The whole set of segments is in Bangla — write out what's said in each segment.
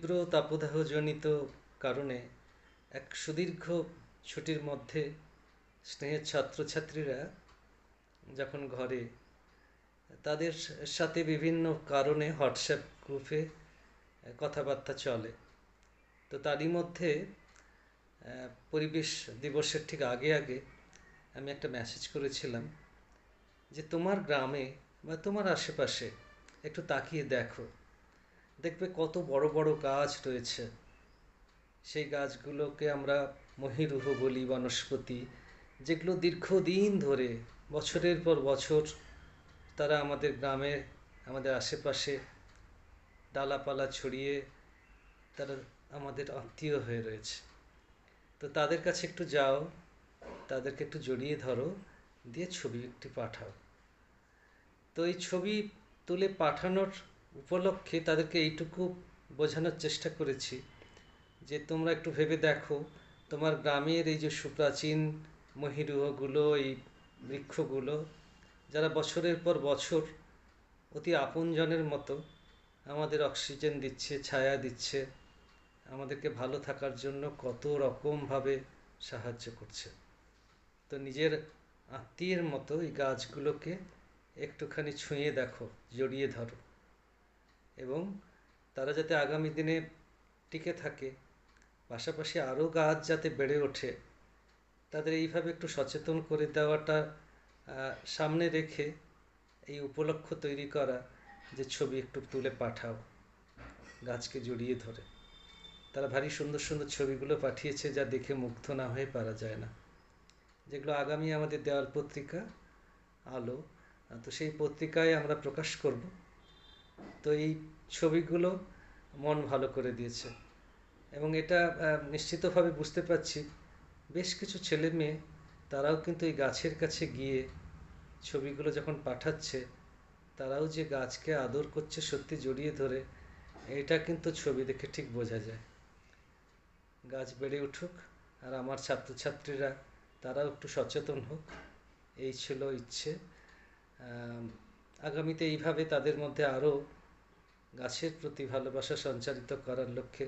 তীব্র তাপদাহজনিত কারণে এক সুদীর্ঘ ছুটির মধ্যে স্নেহের ছাত্রছাত্রীরা যখন ঘরে, তাদের সাথে বিভিন্ন কারণে হোয়াটসঅ্যাপ গ্রুপে কথাবার্তা চলে। তো তারই মধ্যে পরিবেশ দিবসের ঠিক আগে আগে আমি একটা মেসেজ করেছিলাম যে, তোমার গ্রামে বা তোমার আশেপাশে একটু তাকিয়ে দেখো। দেখবে কত বড় বড় গাছ রয়েছে। সেই গাছগুলোকে আমরা মহিরুহ বলি, বনস্পতি, যেগুলো দীর্ঘদিন ধরে, বছরের পর বছর তারা আমাদের গ্রামে, আমাদের আশেপাশে ডালাপালা ছড়িয়ে তারা আমাদের আত্মীয় হয়ে রয়েছে। তো তাদের কাছে একটু যাও, তাদেরকে একটু জড়িয়ে ধরো, দিয়ে ছবি একটি পাঠাও। তো এই ছবি তুলে পাঠানোর উপলক্ষে তাদেরকে এইটুকু বোঝানোর চেষ্টা করেছি যে তোমরা একটু ভেবে দেখো, তোমার গ্রামের এই যে সুপ্রাচীন মহিরুহগুলো, এই বৃক্ষগুলো, যারা বছরের পর বছর অতি আপনজনের মতো আমাদের অক্সিজেন দিচ্ছে, ছায়া দিচ্ছে, আমাদেরকে ভালো থাকার জন্য কত রকমভাবে সাহায্য করছে। তো নিজের আত্মীয়ের মতো এই গাছগুলোকে একটুখানি ছুঁয়ে দেখো, জড়িয়ে ধরো। এবং তারা যাতে আগামী দিনে টিকে থাকে, পাশাপাশি আরও গাছ যাতে বেড়ে ওঠে, তাদের এইভাবে একটু সচেতন করে দেওয়াটা সামনে রেখে এই উপলক্ষ তৈরি করা যে ছবি একটু তুলে পাঠাও, গাছকে জড়িয়ে ধরে। তারা ভারী সুন্দর সুন্দর ছবিগুলো পাঠিয়েছে যা দেখে মুগ্ধ না হয়ে পারা যায় না। যেগুলো আগামী আমাদের দেওয়াল পত্রিকা, আলো তো সেই পত্রিকায় আমরা প্রকাশ করব। তো এই ছবিগুলো মন ভালো করে দিয়েছে। এবং এটা নিশ্চিতভাবে বুঝতে পারছি, বেশ কিছু ছেলে মেয়ে, তারাও কিন্তু এই গাছের কাছে গিয়ে ছবিগুলো যখন পাঠাচ্ছে, তারাও যে গাছকে আদর করছে সত্যি জড়িয়ে ধরে, এটা কিন্তু ছবি দেখে ঠিক বোঝা যায়। গাছ বেড়ে উঠুক, আর আমার ছাত্রছাত্রীরা, তারাও একটু সচেতন হোক, এই ছিল ইচ্ছে। আগামীতে এইভাবে তাদের মধ্যে আরও গাছের প্রতি ভালোবাসা সঞ্চারিত করার লক্ষ্যে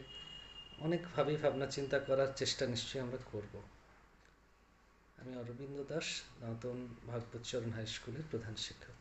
অনেকভাবেই ভাবনা চিন্তা করার চেষ্টা নিশ্চয়ই আমরা করব। আমি অরবিন্দ দাস, নতুন ভাগবতচরণ হাই স্কুলের প্রধান শিক্ষক।